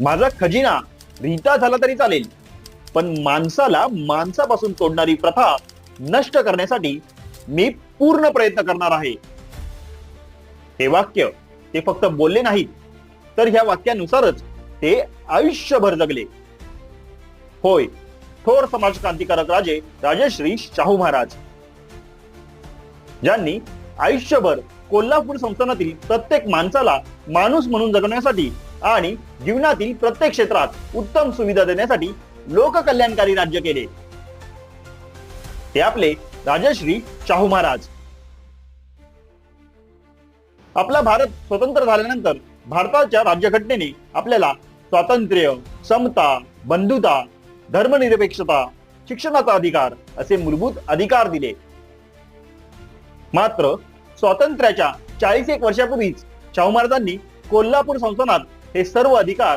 माझा खजिना रिता झाला तरी चालेल. पण माणसाला माणसापासून तोडणारी प्रथा नष्ट करण्यासाठी मी पूर्ण प्रयत्न करणार आहे. हे वाक्य ते फक्त बोलले नाहीत तर ह्या वाक्यानुसारच ते आयुष्यभर जगले. होय थोर समाज क्रांतिकारक राजे राजश्री शाहू महाराज. ज्यांनी आयुष्यभर कोल्हापूर संस्थानातील प्रत्येक माणसाला माणूस म्हणून जगण्यासाठी आणि जीवनातील प्रत्येक क्षेत्रात उत्तम सुविधा देण्यासाठी लोककल्याणकारी राज्य केले. ते आपले राजश्री शाहू महाराज. आपला भारत स्वतंत्र झाल्यानंतर भारताच्या राज्यघटनेने आपल्याला स्वातंत्र्य समता बंधुता धर्मनिरपेक्षता शिक्षणाचा अधिकार असे मूलभूत अधिकार दिले. मात्र स्वातंत्र्याच्या चाळीस एक वर्षापूर्वीच शाहू महाराजांनी कोल्हापूर संस्थानात हे सर्व अधिकार